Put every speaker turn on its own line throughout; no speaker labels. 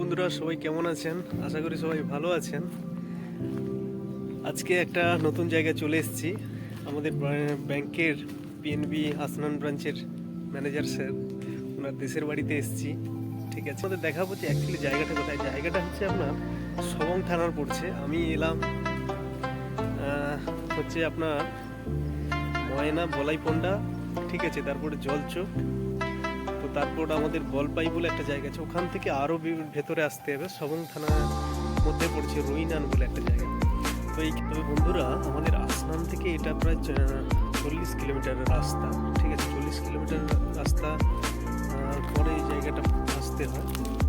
বন্ধুরা, সবাই কেমন আছেন? আশা করি সবাই ভালো আছেন। আজকে একটা নতুন জায়গায় চলে এসেছি। আমাদের ব্যাংকের পিএনবি আসনান ব্রাঞ্চের ম্যানেজার স্যার, ওনার দেশের বাড়িতে এসেছি। ঠিক আছে আমাদের দেখাবো যে অ্যাকচুয়ালি জায়গাটা কোথায়। জায়গাটা হচ্ছে আপনার সবং থানার পড়ছে। আমি এলাম হচ্ছে আপনার ময়না বলাইপন্ডা। ঠিক আছে, তারপরে জলচোক। তারপর আমাদের বলপাই বলে একটা জায়গা আছে, ওখান থেকে আরও ভেতরে আসতে হবে। সবং থানার মধ্যে পড়ছে রুইনান বলে একটা জায়গা। তো এই বন্ধুরা, আমাদের আসনাম থেকে এটা প্রায় চল্লিশ কিলোমিটারের রাস্তা, ঠিক আছে? চল্লিশ কিলোমিটার রাস্তা পরে এই জায়গাটা আসতে হয়।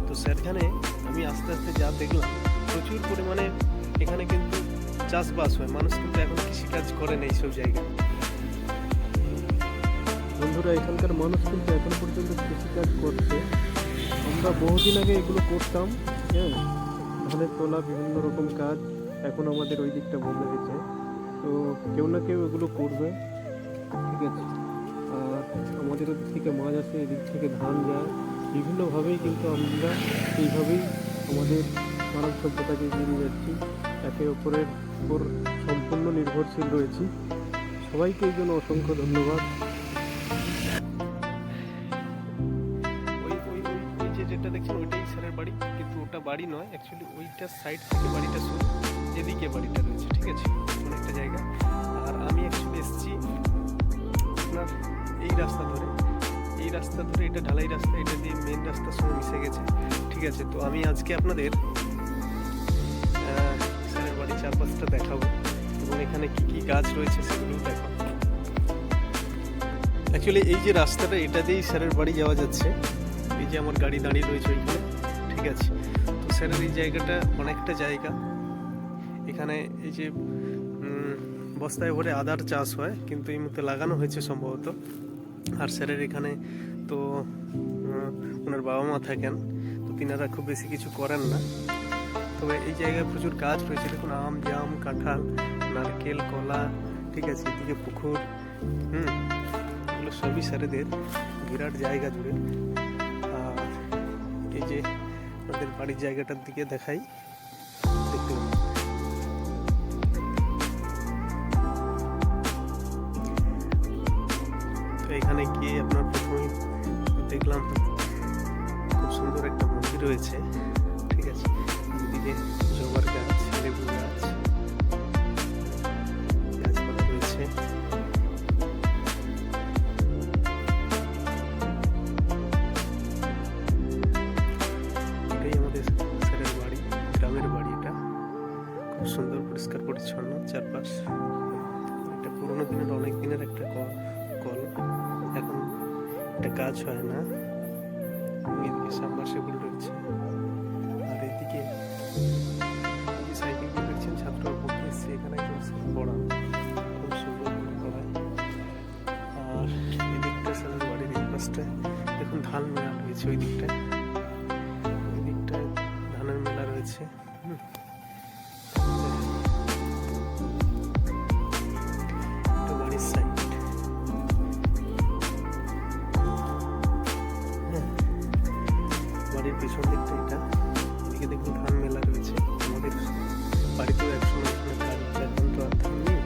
তো সেখানে আমি আস্তে আস্তে যা দেখলাম, প্রচুর পরিমাণে এখানে কিন্তু চাষবাস হয়। মানুষ কিন্তু এখন কৃষিকাজ করে না এইসব জায়গায়। বন্ধুরা, এখানকার মানুষ কিন্তু এখন পর্যন্ত কৃষিকাজ করছে। আমরা বহুদিন আগে এগুলো করতাম হ্যাঁ? ধানের তোলা, বিভিন্ন রকম কাজ এখন আমাদের ওই দিকটা বন্ধ হয়েছে তো কেউ না কেউ এগুলো করবে, ঠিক আছে? আর আমাদের ওদিক থেকে মাছ আসে, এদিক থেকে ধান যায়। বিভিন্নভাবেই কিন্তু আমরা এইভাবেই আমাদের মানব সভ্যতাকে এগিয়ে যাচ্ছি। একে অপরের উপর সম্পূর্ণ নির্ভরশীল রয়েছি। সবাইকে এই জন্য অসংখ্য ধন্যবাদ। যেটা দেখছেন, ওইটাই স্যারের বাড়ি, কিন্তু ওটা বাড়ি নয় অ্যাকচুয়ালি ওইটা সাইড থেকে বাড়িটা শুরু যেদিকে বাড়িটা রয়েছে, ঠিক আছে? অনেকটা জায়গা। আর আমি অ্যাকচুয়ালি এসেছি আপনার এই রাস্তা ধরে। এই রাস্তা ধরে এটা ঢালাই রাস্তা, এটা দিয়ে মেন রাস্তার সঙ্গে মিশে গেছে, ঠিক আছে? তো আমি আজকে আপনাদের স্যারের বাড়ি চারপাশটা দেখাবো এবং এখানে কী কী গাছ রয়েছে সেগুলোও দেখাবো। অ্যাকচুয়ালি এই যে রাস্তাটা, এটা দিয়েই স্যারের বাড়ি যাওয়া যাচ্ছে। এই যে আমার গাড়ি দাঁড়িয়ে রয়েছে ওইখানে, ঠিক আছে? তো স্যারের এই জায়গাটা অনেকটা জায়গা। এখানে এই যে বস্তায় ভরে আদার চাষ হয়, কিন্তু এই মুহূর্তে লাগানো হয়েছে সম্ভবত। আর স্যারের এখানে তো ওনার বাবা মা থাকেন, তো তিনারা খুব বেশি কিছু করেন না। তবে এই জায়গায় প্রচুর গাছ রয়েছে, দেখুন, আম, জাম, কাঁঠাল, নারকেল, কলা, ঠিক আছে, এদিকে পুকুর, হুম, এগুলো সবই স্যারেদের, বিরাট জায়গা জুড়ে। এই যে আমাদের বাড়ির জায়গাটার দিকে দেখাই। এখানে গিয়ে আপনার প্রথমে দেখলাম, খুব সুন্দর একটা মন্দির রয়েছে। ঠিক আছে। এদিকে খুব সুন্দর, পরিষ্কার, পরিচ্ছন্ন চারপাশ। একটা পুরোনো দিনের অনেক দিনের একটা কল। এখন একটা কাজ হয় না। এদিকে সাবমার্সিবল রয়েছে আর এদিকে সাইকেলগুলো দেখছেন ছাত্র পড়তে এসছে। এখানে একজন পড়ান খুব সুন্দর পড়ায়। আর এদিকটা স্যারের বাড়ির এই পাশটায়। দেখুন ধান মেলা রয়েছে ওই দিকটায় বাড়ির পিছন দিকটা এটা। এদিকে দেখুন ধান মেলা রয়েছে। আমাদের বাড়িতেও একসময় এখানে ধান এখন তো আর ধান নেই